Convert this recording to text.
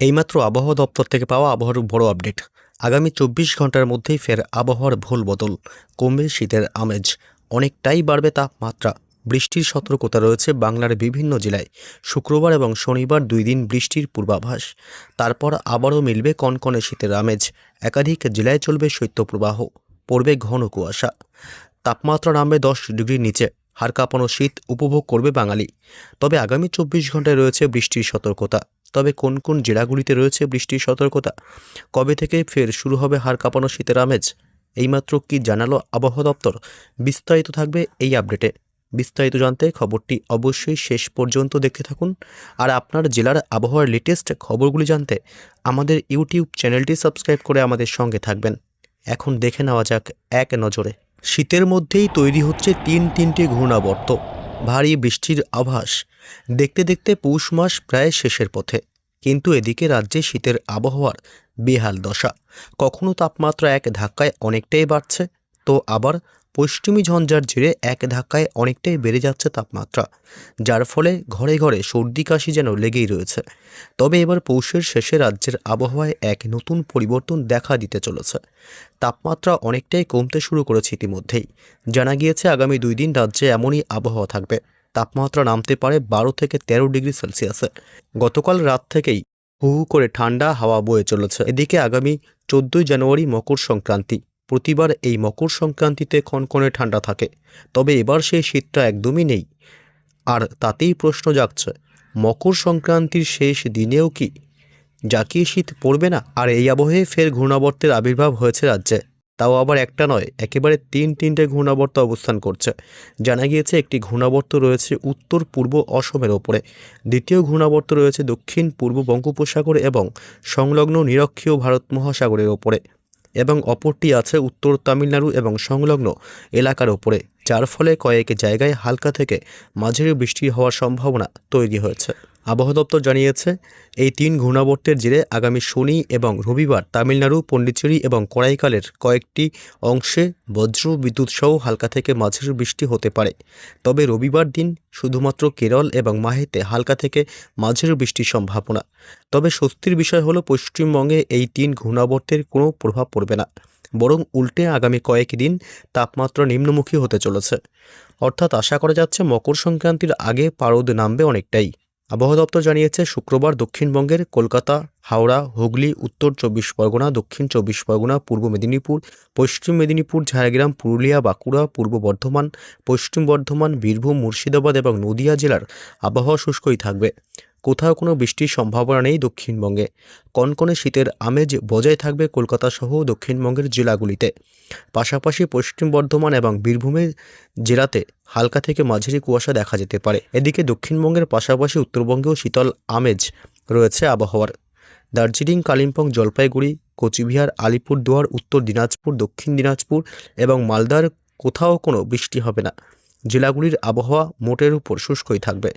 এইমাত্র আবহাওয়া দপ্তর থেকে পাওয়া আবহাওয়ার বড় আপডেট। আগামী চব্বিশ ঘণ্টার মধ্যেই ফের আবহাওয়ার ভুল বদল। কমবে শীতের আমেজ। অনেকটাই বাড়বে তাপমাত্রা। বৃষ্টির সতর্কতা রয়েছে বাংলার বিভিন্ন জেলায়। শুক্রবার এবং শনিবার দুই দিন বৃষ্টির পূর্বাভাস। তারপর আবারও মিলবে কনকনে শীতের আমেজ। একাধিক জেলায় চলবে শৈত্যপ্রবাহ। পড়বে ঘন কুয়াশা। তাপমাত্রা নামবে দশ ডিগ্রির নিচে। হাড় কাঁপানো শীত উপভোগ করবে বাঙালি। তবে আগামী চব্বিশ ঘন্টায় রয়েছে বৃষ্টির সতর্কতা। তবে কোন কোন জেলাগুলিতে রয়েছে বৃষ্টির সতর্কতা? কবে থেকে ফের শুরু হবে হাড় কাঁপানো শীতের আমেজ? এইমাত্র কি জানালো আবহাওয়া দপ্তর? বিস্তারিত থাকবে এই আপডেটে। বিস্তারিত জানতে খবরটি অবশ্যই শেষ পর্যন্ত দেখতে থাকুন। আর আপনার জেলার আবহাওয়ার লেটেস্ট খবরগুলি জানতে আমাদের ইউটিউব চ্যানেলটি সাবস্ক্রাইব করে আমাদের সঙ্গে থাকবেন। এখন দেখে নেওয়া যাক এক নজরে। শীতের মধ্যেই তৈরি হচ্ছে তিন তিনটি ঘূর্ণাবর্ত। ভারী বৃষ্টির আভাস। দেখতে দেখতে পৌষ মাস প্রায় শেষের পথে। কিন্তু এদিকে রাজ্যে শীতের আবহাওয়ার বেহাল দশা। কখনো তাপমাত্রা এক ধাক্কায় অনেকটাই বাড়ছে। তো আবার পশ্চিমী ঝঞ্ঝার জেরে এক ধাক্কায় অনেকটাই বেড়ে যাচ্ছে তাপমাত্রা, যার ফলে ঘরে ঘরে সর্দি কাশি যেন লেগেই রয়েছে। তবে এবার পৌষের শেষে রাজ্যের আবহাওয়ায় এক নতুন পরিবর্তন দেখা দিতে চলেছে। তাপমাত্রা অনেকটাই কমতে শুরু করেছে ইতিমধ্যেই। জানা গিয়েছে, আগামী দুই দিন রাজ্যে এমনই আবহাওয়া থাকবে। তাপমাত্রা নামতে পারে বারো থেকে তেরো ডিগ্রি সেলসিয়াসে। গতকাল রাত থেকেই হু হু করে ঠান্ডা হাওয়া বয়ে চলেছে। এদিকে আগামী চোদ্দই জানুয়ারি মকর সংক্রান্তি। প্রতিবার এই মকর সংক্রান্তিতে কনকনে ঠান্ডা থাকে, তবে এবার সেই শীতটা একদমই নেই। আর তাতেই প্রশ্ন জাগছে, মকর সংক্রান্তির শেষ দিনেও কি? জাকিয়ে শীত পড়বে না? আর এই আবহে ফের ঘূর্ণাবর্তের আবির্ভাব হয়েছে রাজ্যে। তাও আবার একটা নয়, একেবারে তিন তিনটে ঘূর্ণাবর্ত অবস্থান করছে। জানা গিয়েছে একটি ঘূর্ণাবর্ত রয়েছে উত্তর পূর্ব অসমের ওপরে, দ্বিতীয় ঘূর্ণাবর্ত রয়েছে দক্ষিণ পূর্ব বঙ্গোপসাগর এবং সংলগ্ন নিরক্ষীয় ভারত মহাসাগরের ওপরে। এবং অপরটি আছে উত্তর তামিলনাড়ু এবং সংলগ্ন এলাকার ওপরে, যার ফলে কয়েক জায়গায় হালকা থেকে মাঝারি বৃষ্টি হওয়ার সম্ভাবনা তৈরি হয়েছে। আবহাওয়া দপ্তর জানিয়েছে, এই তিন ঘূর্ণাবর্তের জেরে আগামী শনি এবং রবিবার তামিলনাড়ু পণ্ডিচেরি এবং করাইকালের কয়েকটি অংশে বজ্র বিদ্যুৎ সহ হালকা থেকে মাঝারি বৃষ্টি হতে পারে। তবে রবিবার দিন শুধুমাত্র কেরল এবং মাহেতে হালকা থেকে মাঝারি বৃষ্টির সম্ভাবনা। তবে স্বস্তির বিষয় হলো, পশ্চিমবঙ্গে এই তিন ঘূর্ণাবর্তের কোনো প্রভাব পড়বে না, বরং উল্টে আগামী কয়েকদিন তাপমাত্রা নিম্নমুখী হতে চলেছে। অর্থাৎ আশা করা যাচ্ছে, মকর সংক্রান্তির আগে পারদ নামবে অনেকটাই। আবহাওয়া দপ্তর জানিয়েছে, শুক্রবার দক্ষিণবঙ্গের কলকাতা, হাওড়া, হুগলি, উত্তর চব্বিশ পরগনা, দক্ষিণ চব্বিশ পরগনা, পূর্ব মেদিনীপুর, পশ্চিম মেদিনীপুর, ঝাড়গ্রাম, পুরুলিয়া, বাঁকুড়া, পূর্ব বর্ধমান, পশ্চিম বর্ধমান, বীরভূম, মুর্শিদাবাদ এবং নদিয়া জেলার আবহাওয়া শুষ্কই থাকবে। কোথাও কোনো বৃষ্টির সম্ভাবনা নেই দক্ষিণবঙ্গে। কনকনে শীতের আমেজ বজায় থাকবে কলকাতা সহ দক্ষিণবঙ্গের জেলাগুলিতে। পাশাপাশি পশ্চিম বর্ধমান এবং বীরভূমের জেলাতে হালকা থেকে মাঝারি কুয়াশা দেখা যেতে পারে। এদিকে দক্ষিণবঙ্গের পাশাপাশি উত্তরবঙ্গেও শীতল আমেজ রয়েছে আবহাওয়ার। দার্জিলিং, কালিম্পং, জলপাইগুড়ি, কোচবিহার, আলিপুরদুয়ার, উত্তর দিনাজপুর, দক্ষিণ দিনাজপুর এবং মালদার কোথাও কোনো বৃষ্টি হবে না। জেলাগুলির আবহাওয়া মোটের উপর শুষ্কই থাকবে।